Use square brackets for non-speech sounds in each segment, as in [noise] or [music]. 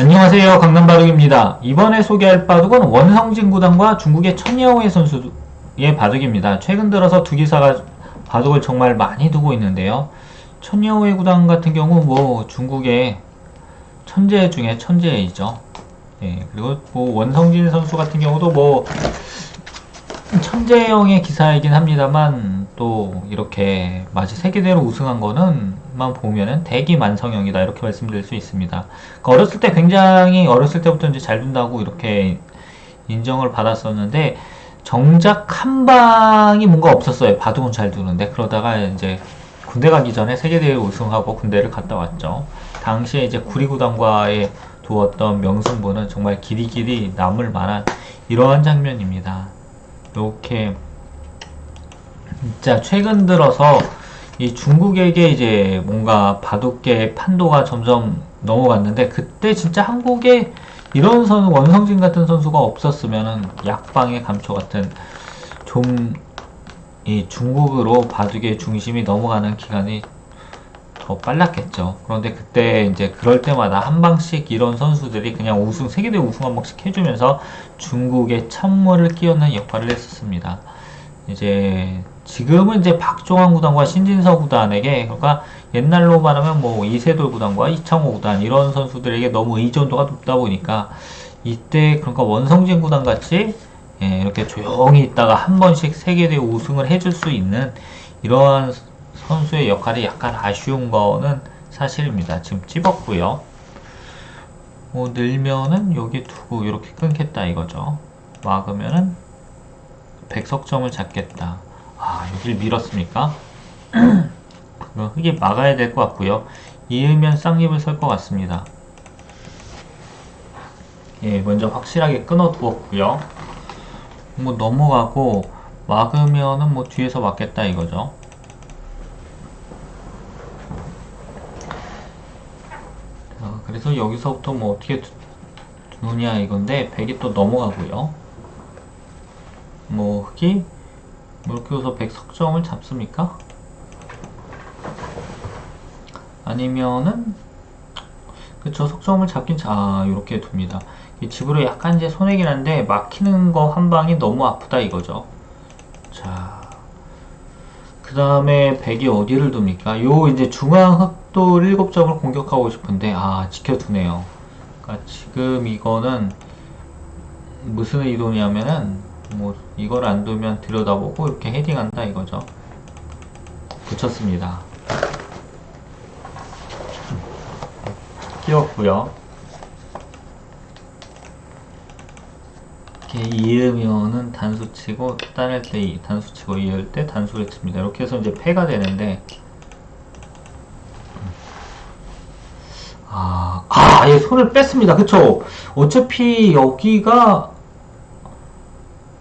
안녕하세요. 강남바둑입니다. 이번에 소개할 바둑은 원성진 구단과 중국의 천여우의 선수의 바둑입니다. 최근 들어서 두 기사가 바둑을 정말 많이 두고 있는데요. 천여우의 구단 같은 경우 뭐 중국의 천재 중에 천재이죠. 예, 그리고 뭐 원성진 선수 같은 경우도 뭐 천재형의 기사이긴 합니다만 또 이렇게 마치 세계대회로 우승한 거는 만 보면은 대기만성형이다 이렇게 말씀드릴 수 있습니다. 그러니까 어렸을 때 굉장히 어렸을 때부터 이제 잘 둔다고 이렇게 인정을 받았었는데 정작 한 방이 뭔가 없었어요. 바둑은 잘 두는데 그러다가 이제 군대 가기 전에 세계대회 우승하고 군대를 갔다 왔죠. 당시에 이제 구리구단과의 두었던 명승부는 정말 길이 길이 남을 만한 이러한 장면입니다. 이렇게 진짜 최근 들어서 이 중국에게 이제 뭔가 바둑계 판도가 점점 넘어갔는데 그때 진짜 한국에 이런 선 원성진 같은 선수가 없었으면은 약방의 감초 같은 좀 이 중국으로 바둑의 중심이 넘어가는 기간이 더 빨랐겠죠. 그런데 그때 이제 그럴 때마다 한 방씩 이런 선수들이 그냥 우승, 세계대회 우승 한 방씩 해주면서 중국의 찬물을 끼얹는 역할을 했었습니다. 이제 지금은 이제 박종환 구단과 신진서 구단에게 그러니까 옛날로 말하면 뭐 이세돌 구단과 이창호 구단 이런 선수들에게 너무 의존도가 높다 보니까 이때 그러니까 원성진 구단 같이 예, 이렇게 조용히 있다가 한 번씩 세계대회 우승을 해줄 수 있는 이러한 선수의 역할이 약간 아쉬운 거는 사실입니다. 지금 찝었고요. 뭐 늘면은 여기 두고 이렇게 끊겠다 이거죠. 막으면은 백석점을 잡겠다. 아 여기를 밀었습니까? 그거 흙이 막아야 될 것 같고요. 이으면 쌍립을 설 것 같습니다. 예, 먼저 확실하게 끊어 두었고요. 뭐 넘어가고 막으면은 뭐 뒤에서 막겠다 이거죠. 자, 그래서 여기서부터 뭐 어떻게 두- 두느냐 이건데 백이 또 넘어가고요. 뭐뭐 이렇게 해서 백 석점을 잡습니까? 아니면은 그쵸 석점을 잡긴 자 이렇게 둡니다. 이 집으로 약간 이제 손해긴 한데 막히는 거 한 방이 너무 아프다 이거죠. 자, 그 다음에 백이 어디를 둡니까? 요 이제 중앙 흑도 7점을 공격하고 싶은데 아 지켜두네요. 그러니까 지금 이거는 무슨 의도냐면은 뭐 이걸 안 두면 들여다보고 이렇게 헤딩한다 이거죠. 붙였습니다. 끼웠고요. 이렇게 이으면은 단수 치고 따낼 때 이- 단수 치고 이을 때 단수를 칩니다. 이렇게 해서 이제 패가 되는데 아, 아, 아예 손을 뺐습니다. 그쵸? 어차피 여기가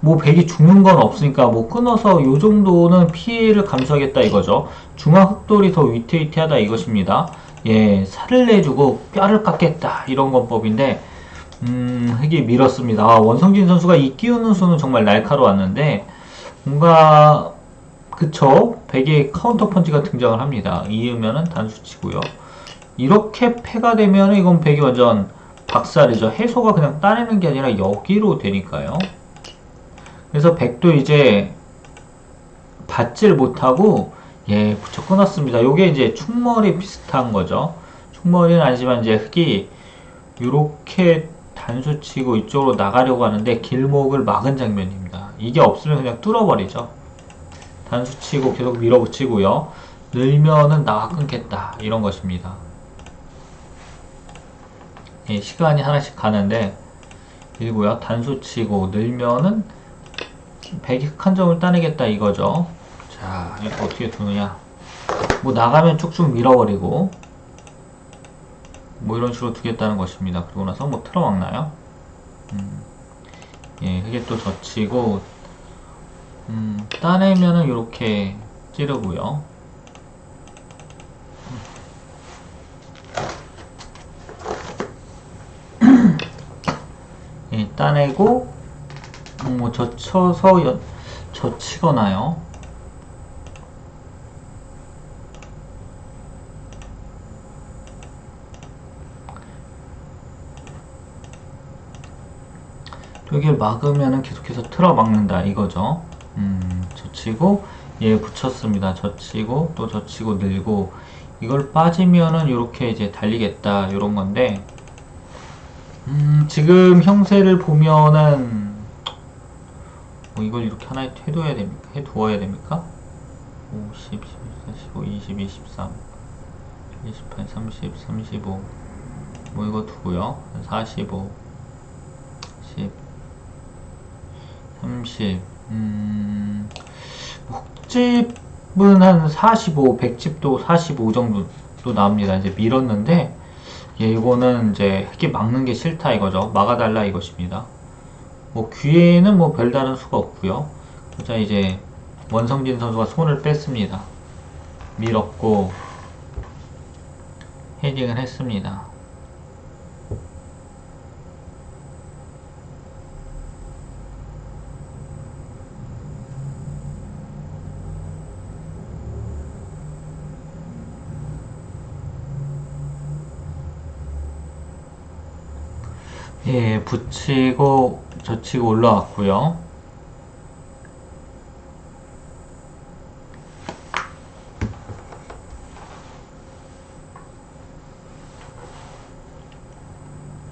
뭐 백이 죽는 건 없으니까 뭐 끊어서 요 정도는 피해를 감수하겠다 이거죠. 중앙 흑돌이 더 위태위태하다 이것입니다. 예, 살을 내주고 뼈를 깎겠다 이런 권법인데 음, 흑이 밀었습니다. 아, 원성진 선수가 이 끼우는 수는 정말 날카로웠는데 뭔가 그쵸? 백의 카운터 펀치가 등장을 합니다. 이으면은 단수 치고요. 이렇게 패가 되면 이건 백이 완전 박살이죠. 해소가 그냥 따내는 게 아니라 여기로 되니까요. 그래서 백도 이제 받질 못하고 예 붙여 끊었습니다. 요게 이제 충머리 비슷한 거죠. 충머리는 아니지만 이제 흙이 이렇게 단수 치고 이쪽으로 나가려고 하는데 길목을 막은 장면입니다. 이게 없으면 그냥 뚫어버리죠. 단수 치고 계속 밀어붙이고요. 늘면은 나가 끊겠다 이런 것입니다. 예, 시간이 하나씩 가는데 밀고요. 단수 치고 늘면은 100한 점을 따내겠다 이거죠. 자, 이거 어떻게 두느냐. 뭐 나가면 쭉쭉 밀어버리고 뭐 이런 식으로 두겠다는 것입니다. 그리고 나서 뭐 틀어막나요? 음, 예, 이게 또 젖히고 음, 따내면은 이렇게 찌르고요. [clears throat] 예, 따내고 뭐 젖혀서 연, 젖히거나요. 여기를 막으면은 계속해서 틀어 막는다 이거죠. 음, 젖히고 얘 붙였습니다. 젖히고 또 젖히고 늘고 이걸 빠지면은 이렇게 이제 달리겠다 이런 건데 음, 지금 형세를 보면은 뭐 이걸 이렇게 하나에 해둬야 됩니까? 해두어야 됩니까? 5, 10, 11, 15, 20, 23, 28, 30, 35. 뭐 이거 두고요. 45, 10, 30. 음, 흑집은 한 45, 100집도 45 정도 또 나옵니다. 이제 밀었는데, 얘 이거는 이제 흑기 막는 게 싫다 이거죠. 막아달라 이것입니다. 뭐 귀에는 뭐 별다른 수가 없고요. 자 이제 원성진 선수가 손을 뺐습니다. 밀었고 헤딩을 했습니다. 예, 붙이고 젖히고 올라왔고요.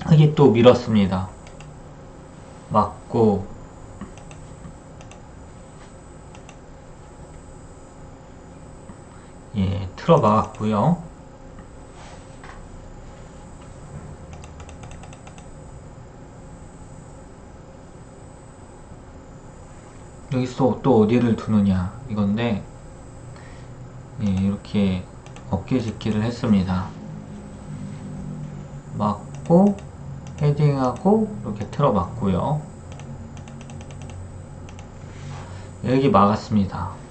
흙이 또 밀었습니다. 맞고 예, 틀어 막았고요. 여기서 또 어디를 두느냐 이건데 예, 이렇게 어깨 짚기를 했습니다. 맞고 헤딩하고 이렇게 틀어 맞고요. 여기 막았습니다.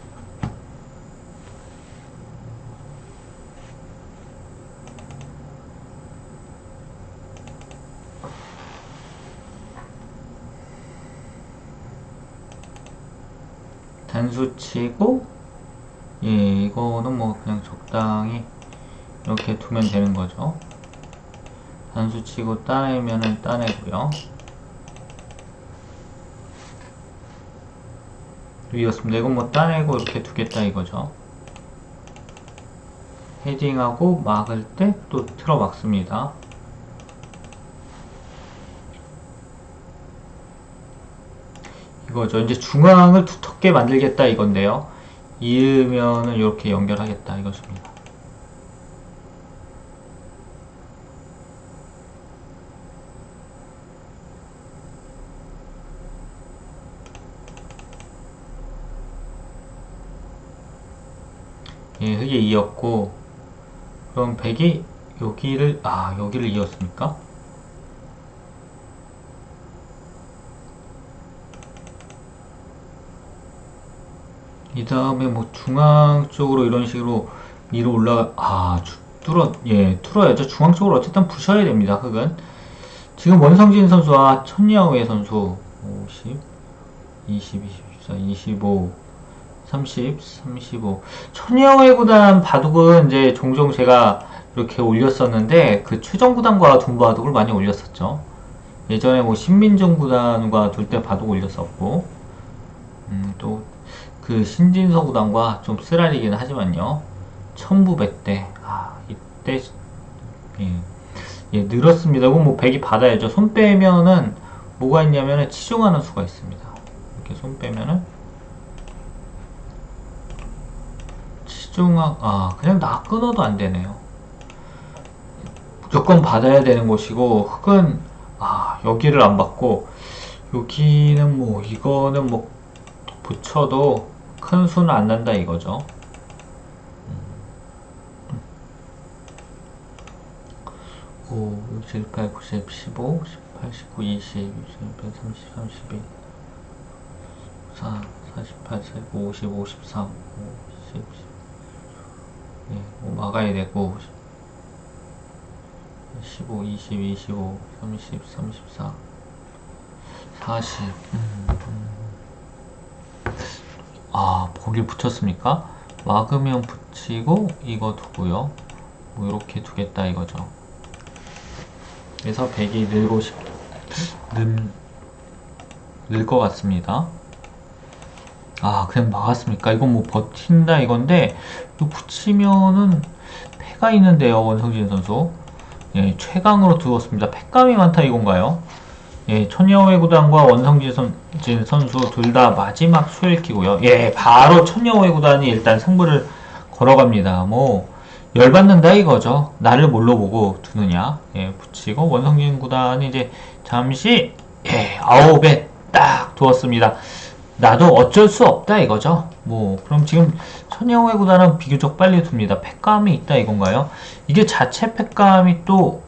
단수 치고 예 이거는 뭐 그냥 적당히 이렇게 두면 되는 거죠. 단수 치고 따내면은 따내고요. 위였습니다. 이건 뭐 따내고 이렇게 두겠다 이거죠. 헤딩하고 막을 때 또 틀어 막습니다 이거죠. 이제 중앙을 두텁게 만들겠다 이건데요. 이으면은 이렇게 연결하겠다 이것입니다. 예, 흙에 이었고 그럼 백이 여기를 아 여기를 이었습니까? 이 다음에 뭐 중앙 쪽으로 이런 식으로 위로 올라가 아 주- 뚫어 예 뚫어야죠. 중앙 쪽으로 어쨌든 부셔야 됩니다 흙은. 지금 원성진 선수와 천야오의 선수. 50 20 24 25 30 35 천야오의 구단 바둑은 이제 종종 제가 이렇게 올렸었는데 그 최정 구단과 둔 바둑을 많이 올렸었죠. 예전에 뭐 신민정 구단과 둘 때 바둑 올렸었고 음, 또 그 신진서 구단과 좀 쓰라리긴 하지만요. 1900대. 아, 이때 예. 예, 늘었습니다. 그럼 뭐 100이 받아야죠. 손 빼면은 뭐가 있냐면은 치중하는 수가 있습니다. 이렇게 손 빼면은 치중하 아, 그냥 나 끊어도 안 되네요. 무조건 받아야 되는 곳이고 흙은 아, 여기를 안 받고 여기는 뭐 이거는 뭐 붙여도 큰 수는 안 난다 이거죠. 5, 6, 7, 8, 9, 10, 15, 18, 19, 20, 21, 30, 31, 4, 48, 49, 50, 53, 50, 10, 예, 뭐 막아야 되고 15, 20, 25, 30, 34, 40. 음, 음. 아, 거길 붙였습니까? 막으면 붙이고 이거 두고요. 뭐 이렇게 두겠다 이거죠. 그래서 100이 늘고 싶, 는, 늘것 같습니다. 아, 그냥 막았습니까? 이건 뭐 버틴다 이건데, 이거 붙이면은 패가 있는데요, 원성진 선수. 예, 최강으로 두었습니다. 패감이 많다 이건가요? 예, 천여회 구단과 진 선수 둘 다 마지막 수일키고요. 예, 바로 천여회 구단이 일단 승부를 걸어갑니다. 뭐, 열받는다 이거죠. 나를 뭘로 보고 두느냐. 예, 붙이고, 원성진 구단이 이제 잠시, 예, 아홉에 딱 두었습니다. 나도 어쩔 수 없다 이거죠. 뭐, 그럼 지금 천여회 구단은 비교적 빨리 둡니다. 팩감이 있다 이건가요? 이게 자체 팩감이 또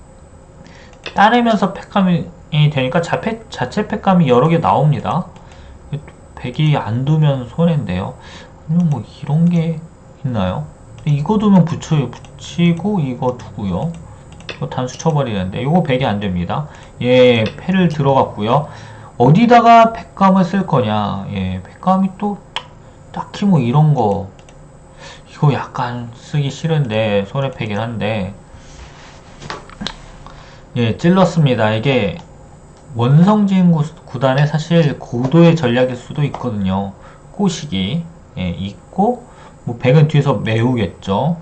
따내면서 팩감이 되니까 자체, 자체 팩감이 여러 개 나옵니다. 백이 안 두면 손해인데요. 아니면 뭐 이런 게 있나요? 이거 두면 붙여요. 붙이고 이거 두고요. 이거 단수 쳐버리는데 이거 백이 안 됩니다. 예, 패를 들어갔고요. 어디다가 팩감을 쓸 거냐? 예, 팩감이 또 딱히 뭐 이런 거 이거 약간 쓰기 싫은데 손해 패긴 한데 예, 찔렀습니다. 이게 원성진 구, 구단의 사실 고도의 전략일 수도 있거든요. 꼬시기 예, 있고 뭐 백은 뒤에서 메우겠죠.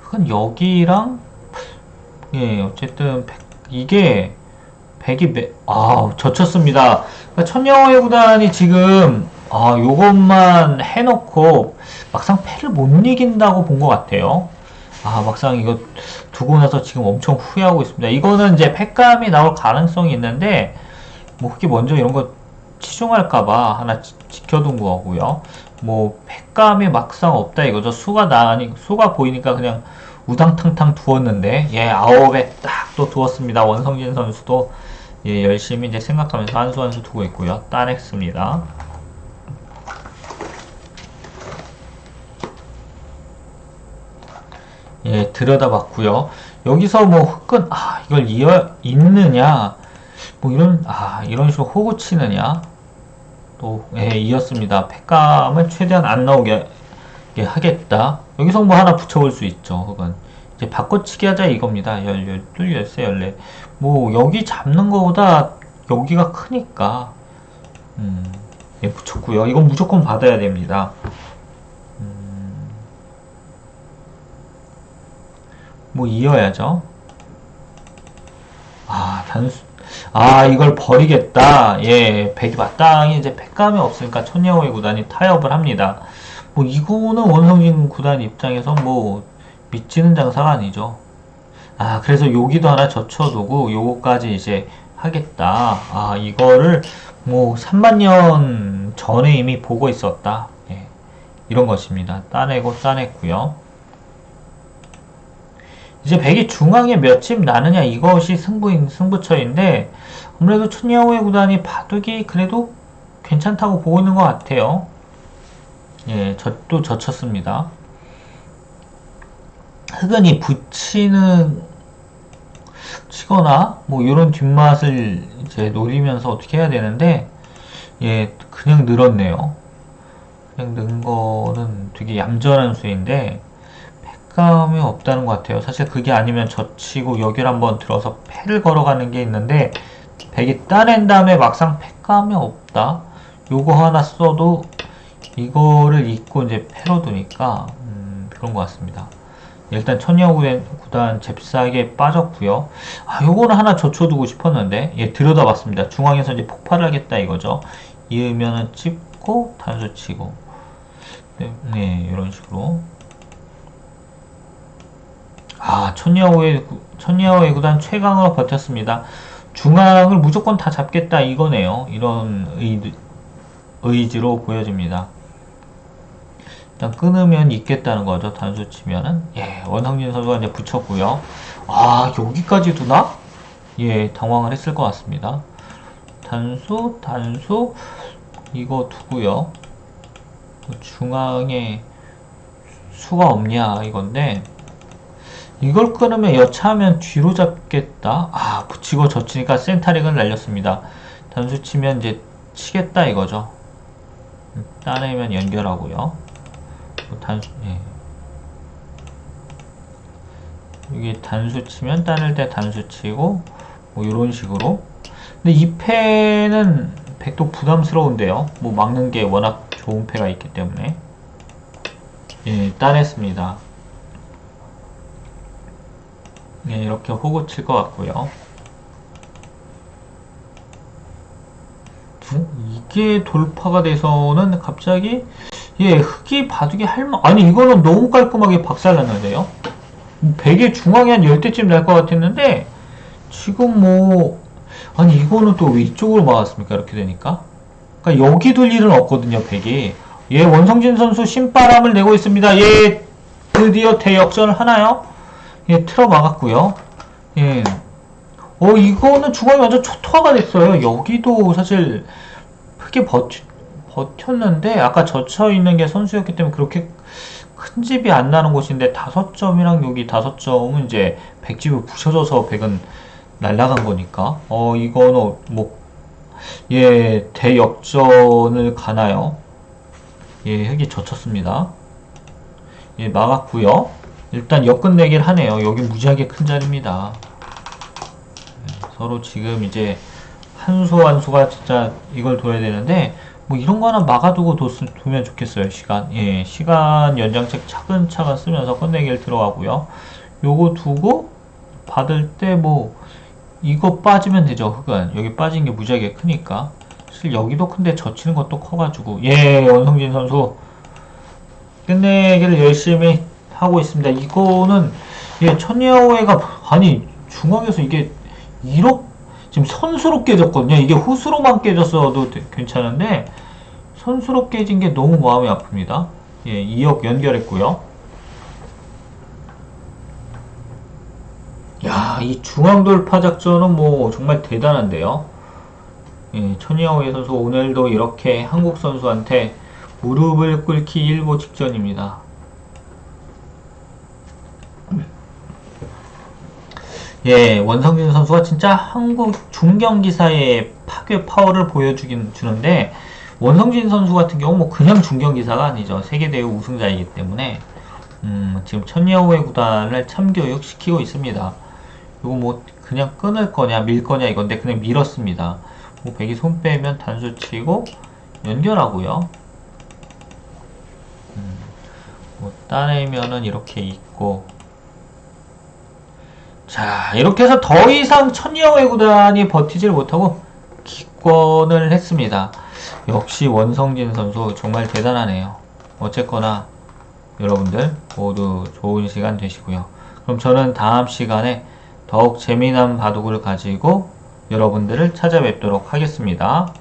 그건 여기랑 예, 어쨌든 백, 이게 백이 매, 아, 젖혔습니다. 그러니까 천여의 구단이 지금 아, 요것만 해놓고 막상 패를 못 이긴다고 본 것 같아요. 아, 막상 이거 두고 나서 지금 엄청 후회하고 있습니다. 이거는 이제 패감이 나올 가능성이 있는데, 뭐, 그게 먼저 이런 거 치중할까봐 하나 지, 지켜둔 거고요. 뭐, 패감이 막상 없다 이거죠. 수가 나니, 수가 보이니까 그냥 우당탕탕 두었는데, 예, 아홉에 딱 또 두었습니다. 원성진 선수도, 예, 열심히 이제 생각하면서 한 수 한 수 두고 있고요. 따냈습니다. 예, 들여다봤고요. 여기서 뭐 흑은 아, 이걸 이어 있느냐? 뭐 이런 아, 이런 식으로 호구 치느냐? 또 예, 이었습니다. 팩감을 최대한 안 나오게 예, 하겠다. 여기서 뭐 하나 붙여볼 수 있죠. 흑은 이제 바꿔치기 하자 이겁니다. 열, 열둘, 열세, 열네. 뭐 여기 잡는 거보다 여기가 크니까 음, 예, 붙였고요. 이건 무조건 받아야 됩니다. 뭐 이어야죠. 아, 단수. 아, 이걸 버리겠다. 예, 백이 마땅히 이제 팩감이 없으니까 천여의 구단이 타협을 합니다. 뭐 이거는 원성진 구단 입장에서 뭐 미치는 장사가 아니죠. 아, 그래서 여기도 하나 젖혀두고 요거까지 이제 하겠다. 아, 이거를 뭐 3만 년 전에 이미 보고 있었다. 예, 이런 것입니다. 따내고 따냈고요. 이제 백이 중앙에 몇 집 나느냐 이것이 승부인 승부처인데 아무래도 춘야호의 구단이 바둑이 그래도 괜찮다고 보고 있는 것 같아요. 예, 젖도 젖혔습니다. 흑은이 붙이는 치거나 뭐 이런 뒷맛을 이제 노리면서 어떻게 해야 되는데 예, 그냥 늘었네요. 그냥 는 거는 되게 얌전한 수인데 팩감이 없다는 것 같아요. 사실 그게 아니면 젖히고 여기를 한번 들어서 패를 걸어가는 게 있는데 백이 따낸 다음에 막상 팩감이 없다. 요거 하나 써도 이거를 잊고 이제 패로 두니까 음, 그런 것 같습니다. 일단 천여구단 구단 잽싸게 빠졌고요. 아, 요거는 하나 젖혀두고 싶었는데 예, 들여다봤습니다. 중앙에서 이제 폭발을 하겠다 이거죠. 이으면은 찍고 단수 치고 네, 네 이런 식으로 아, 천야호의, 천야호의 구단 최강으로 버텼습니다. 중앙을 무조건 다 잡겠다 이거네요. 이런 의, 의지로 보여집니다. 일단 끊으면 있겠다는 거죠. 단수 치면은. 예, 원상진 선수가 이제 붙였고요. 아, 여기까지 두나? 예, 당황을 했을 것 같습니다. 단수, 단수, 이거 두고요. 중앙에 수가 없냐, 이건데. 이걸 끊으면 여차하면 뒤로 잡겠다. 아, 붙이고 젖히니까 센터링을 날렸습니다. 단수 치면 이제 치겠다 이거죠. 따내면 연결하고요. 뭐 단수, 예. 여기 단수 치면 따낼 때 단수 치고, 뭐 이런 식으로. 근데 이 패는 백도 부담스러운데요. 뭐 막는 게 워낙 좋은 패가 있기 때문에. 예, 따냈습니다. 예, 이렇게 호구 칠 것 같고요. 어? 이게 돌파가 돼서는 갑자기 예, 흑이 바둑이 할만 아니 이거는 너무 깔끔하게 박살났는데요. 베개 중앙에 한 10대쯤 날 것 같았는데 지금 뭐 아니 이거는 또 왜 이쪽으로 막았습니까? 이렇게 되니까 그러니까 여기 둘 일은 없거든요. 백이 예, 원성진 선수 신바람을 내고 있습니다. 예, 드디어 대역전을 하나요? 예, 틀어 막았고요. 예. 어, 이거는 중앙이 완전 초토화가 됐어요. 여기도 사실 크게 버텨, 버텼는데, 아까 젖혀 있는 게 선수였기 때문에 그렇게 큰 집이 안 나는 곳인데, 다섯 점이랑 여기 다섯 점은 이제 백집을 부셔져서 백은 날아간 거니까. 어, 이거는 뭐, 예, 대역전을 가나요? 예, 흙이 젖혔습니다. 예, 막았고요 일단 역끝내기를 하네요. 여기 무지하게 큰 자리입니다. 예, 서로 지금 이제 한 수 한 수가 진짜 이걸 둬야 되는데 뭐 이런 거 하나 막아두고 뒀, 두면 좋겠어요. 시간. 예, 시간 연장책 차근차근 쓰면서 끝내기를 들어가고요. 요거 두고 받을 때 뭐 이거 빠지면 되죠. 흙은 여기 빠진 게 무지하게 크니까. 사실 여기도 큰데 젖히는 것도 커가지고 예 원성진 선수 끝내기를 열심히 하고 있습니다. 이거는 예 천야오해가 아니 중앙에서 이게 1억 지금 선수로 깨졌거든요. 이게 후수로만 깨졌어도 되- 괜찮은데 선수로 깨진 게 너무 마음이 아픕니다. 예 2억 연결했고요. 야, 이 중앙 돌파 작전은 뭐 정말 대단한데요. 예, 천이하오의 선수 오늘도 이렇게 한국 선수한테 무릎을 꿇기 일보 직전입니다. 예, 원성진 선수가 진짜 한국 중경기사의 파괴 파워를 보여주긴 주는데 원성진 선수 같은 경우 뭐 그냥 중경기사가 아니죠. 세계대회 우승자이기 때문에 음, 지금 천야오의 구단을 참교육 시키고 있습니다. 이거 뭐 그냥 끊을 거냐 밀 거냐 이건데 그냥 밀었습니다. 뭐 백이 손 빼면 단수 치고 연결하고요. 음, 뭐 따내면은 이렇게 있고 자 이렇게 해서 더 이상 천리영의 구단이 버티질 못하고 기권을 했습니다. 역시 원성진 선수 정말 대단하네요. 어쨌거나 여러분들 모두 좋은 시간 되시고요. 그럼 저는 다음 시간에 더욱 재미난 바둑을 가지고 여러분들을 찾아뵙도록 하겠습니다.